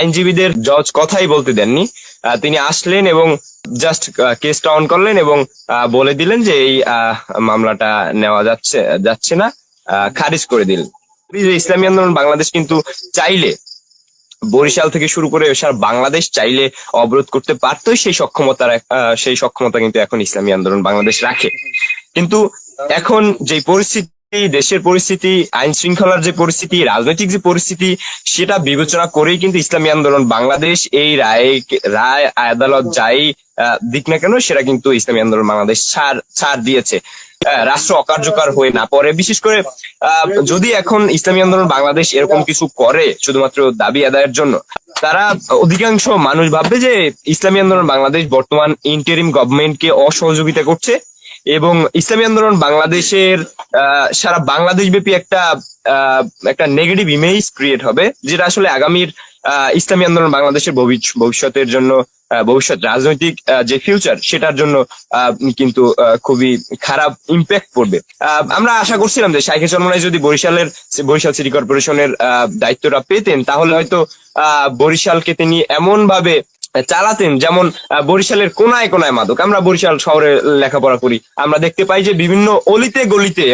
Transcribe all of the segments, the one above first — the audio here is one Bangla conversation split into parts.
আইনজীবীদের জজ কথাই বলতে দেননি। তিনি আসলেন এবং জাস্ট কেসটা অন করলেন এবং বলে দিলেন যে এই মামলাটা নেওয়া যাচ্ছে যাচ্ছে না। খারিজ করে দিলেন। ইসলামী আন্দোলন বাংলাদেশ কিন্তু চাইলে, বরিশাল থেকে শুরু করে সারা বাংলাদেশ চাইলে অবরোধ করতে পারতোই সেই সক্ষমতা সেই সক্ষমতা কিন্তু এখন ইসলামী আন্দোলন বাংলাদেশ রাখে। কিন্তু এখন যে পরিস্থিতি দেশের পরিস্থিতি, আইন শৃঙ্খলার যে পরিস্থিতি, রাজনৈতিক যে পরিস্থিতি, সেটা বিবেচনা করেই কিন্তু ইসলামী আন্দোলন বাংলাদেশ এই রায় রায় আদালত যাই দিক না কেন, সেটা কিন্তু ইসলামী আন্দোলন বাংলাদেশ ছাড় ছাড় দিয়েছে। রাষ্ট্র অকার্যকর হয়ে না পড়ে। বিশেষ করে যদি এখন ইসলামী আন্দোলন বাংলাদেশ এরকম কিছু করে, শুধুমাত্র দাবি আদায়ের জন্য, তারা অধিকাংশ মানুষ ভাববে যে ইসলামী আন্দোলন বাংলাদেশ বর্তমান ইন্টারিম গভর্নমেন্টকে অসহযোগিতা করছে। এবং ইসলামী আন্দোলন বাংলাদেশের সারা বাংলাদেশ ব্যাপী একটা একটা নেগেটিভ ইমেজ ক্রিয়েট হবে যেটা আসলে আগামীর আহ, ইসলামী আন্দোলন বাংলাদেশের ভবিষ্যতের জন্য ভবিষ্যৎ রাজনৈতিক যে ফিউচার সেটার জন্য আহ, কিন্তু খুবই খারাপ ইম্প্যাক্ট পড়বে। আহ, আমরা আশা করছিলাম যে শাইখে চরমনাই যদি বরিশালের বরিশাল সিটি কর্পোরেশনের আহ, দায়িত্বটা পেতেন তাহলে হয়তো আহ, বরিশালকে তিনি এমন ভাবে চালাতেন, যেমন বরিশালের কোনায় কোনায় মাদক। আমরা বরিশাল শহরে লেখাপড়া করি। আমরা দেখতে পাই যে বিভিন্ন অলিতে গলিতে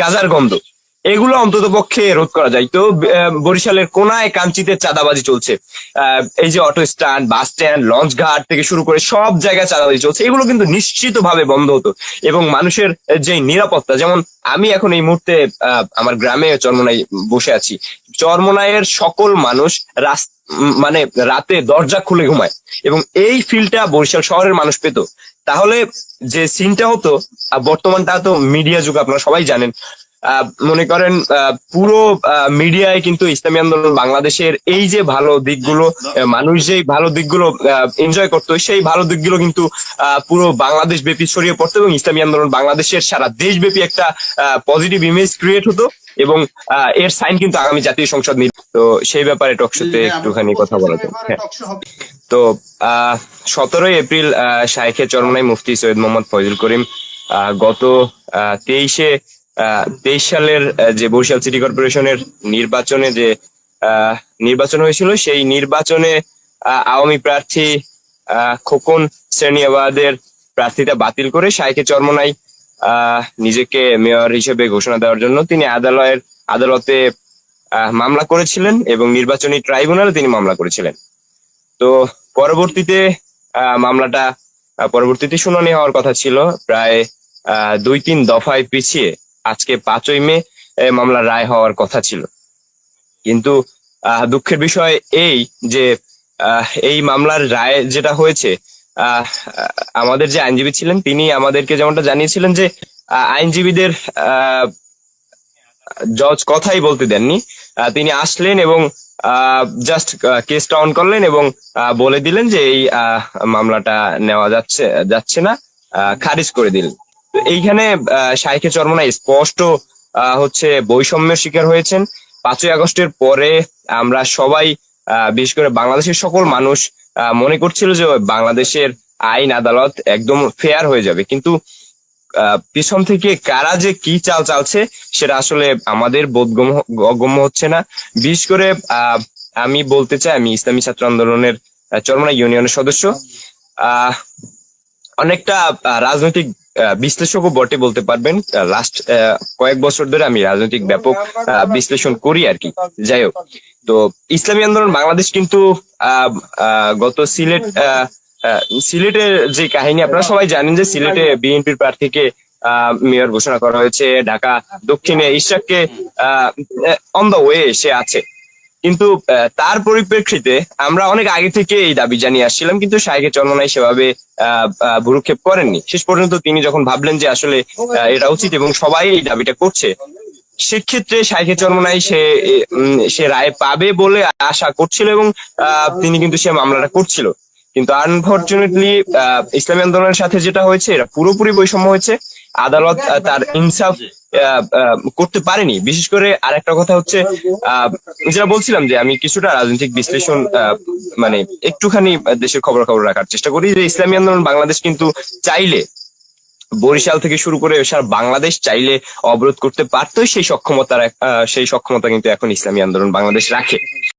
গাজার গন্ধ। এগুলো অন্তত পক্ষে রোধ করা যায়। তো বরিশালের কোনায় কাঞ্চিতে চাঁদাবাজি চলছে। এই যে auto stand bus stand launch ঘাট থেকে শুরু করে সব জায়গায় চাঁদাবাজি চলছে। এগুলো কিন্তু নিশ্চিত ভাবে বন্ধ হতো। এবং মানুষের যে নিরাপত্তা যেমন আমি এখন এই মুহূর্তে আমার গ্রামে চরমনাই বসে আছি। চরমনাইয়ের সকল মানুষ রাস- উম, মানে রাতে দরজা খুলে ঘুমায়। এবং এই ফিলটা বরিশাল শহরের মানুষ পেত। তাহলে যে সিনটা হতো আহ, বর্তমানটা তো মিডিয়া যুগ আপনারা সবাই জানেন। মনে করেন আহ, পুরো মিডিয়ায় কিন্তু ইসলামী আন্দোলন বাংলাদেশের এই যে ভালো দিকগুলো মানুষ যে ভালো দিকগুলো এনজয় করতো সেই ভালো দিকগুলো কিন্তু পুরো বাংলাদেশ ব্যাপী ছড়িয়ে পড়তো এবং ইসলামী আন্দোলন বাংলাদেশের সারা দেশব্যাপী একটা পজিটিভ ইমেজ ক্রিয়েট হতো এবং এর সাইন কিন্তু আগামী জাতীয় সংসদ নিয়ে তো সেই ব্যাপারে টকশোতে একটুখানি কথা বলা যায় হ্যাঁ। তো আহ সতেরোই এপ্রিল আহ, শাইখে চরমনাই মুফতি সৈয়দ মোহাম্মদ ফয়জুল করিম আহ, গত তেইশে তেইশ সালের যে বরিশাল সিটি কর্পোরেশনের নির্বাচনে যে নির্বাচন হয়েছিল, সেই নির্বাচনে আওয়ামী প্রার্থী খোকন শ্রেণীবাদের প্রার্থীতা বাতিল করে শাইখে চরমনাই নিজেকে মেয়র হিসেবে ঘোষণা দেওয়ার জন্য তিনি আদালয়ের, আদালতে মামলা করেছিলেন এবং নির্বাচনী ট্রাইব্যুনালে তিনি মামলা করেছিলেন। তো পরবর্তীতে মামলাটা পরবর্তীতে শুনানি হওয়ার কথা ছিল। প্রায় দুই তিন দফায় পিছিয়ে আজকে পাঁচই মে মামলার রায় হওয়ার কথা ছিল। কিন্তু দুঃখের বিষয় এই যে এই মামলার রায় যেটা হয়েছে আমাদের যে আইনজীবী ছিলেন, তিনি আমাদেরকে যেমনটা জানিয়েছিলেন যে আইনজীবীদের জজ কথাই বলতে দেননি। তিনি আসলেন এবং জাস্ট কেসটা অন করলেন এবং বলে দিলেন যে এই মামলাটা নেওয়া যাচ্ছে যাচ্ছে না খারিজ করে দিলেন। এইখানে শাইখে চরমনা স্পষ্ট হচ্ছে বৈষম্যের শিকার হয়েছেন। পাঁচই আগস্টের পরে আমরা সবাই বিশেষ করে বাংলাদেশের সকল মানুষ মনে করছিল যে বাংলাদেশের আইন, আদালত একদম ফেয়ার হয়ে যাবে। কিন্তু পিছন থেকে কারা যে কি চাল চালছে, সেটা আসলে আমাদের বোধগম্য হচ্ছে না। বিশেষ করে আমি বলতে চাই, আমি ইসলামী ছাত্র আন্দোলনের চরমনা ইউনিয়নের সদস্য। অনেকটা রাজনৈতিক বিশ্লেষকও বটে বলতে পারবেন। লাস্ট কয়েক বছর ধরে আমি রাজনৈতিক ব্যাপক বিশ্লেষণ করি আর কি। যাই হোক, তো ইসলামী আন্দোলন বাংলাদেশ কিন্তু গত সিলেট সিলেটের যে কাহিনী, আপনারা সবাই জানেন যে সিলেটে বিএনপির প্রার্থীকে মেয়র ঘোষণা করা হয়েছে। ঢাকা দক্ষিণে ইশাককে অন দ্য ওয়ে সে আছে। কিন্তু তার পরিপ্রেক্ষিতে আমরা অনেক আগে থেকে এই দাবি জানিয়ে আসছিলাম কিন্তু শাইকে চন্মনাই সেভাবে আহ, ভুরুক্ষেপ করেননি। শেষ পর্যন্ত তিনি যখন ভাবলেন যে আসলে এটা উচিত এবং সবাই এই দাবিটা করছে সেক্ষেত্রে শাইখে চরমনাই সে সে রায় পাবে বলে আশা করছিল এবং তিনি কিন্তু সে মামলাটা করছিল। কিন্তু আনফর্চুনেটলি ইসলামী আন্দোলনের সাথে যেটা হয়েছে এটা পুরোপুরি বৈষম্য হয়েছে। আদালত তার ইনসাফ করতে পারেনি। বিশেষ করে আরেকটা কথা হচ্ছে যেটা বলছিলাম যে আমি কিছুটা রাজনৈতিক বিশ্লেষণ মানে একটুখানি দেশের খবর খবর রাখার চেষ্টা করি যে ইসলামী আন্দোলন বাংলাদেশ কিন্তু চাইলে বরিশাল থেকে শুরু করে সারা বাংলাদেশ চাইলে অবরোধ করতে পারতোই সেই সক্ষমতা সেই সক্ষমতা কিন্তু এখন ইসলামী আন্দোলন বাংলাদেশ রাখে।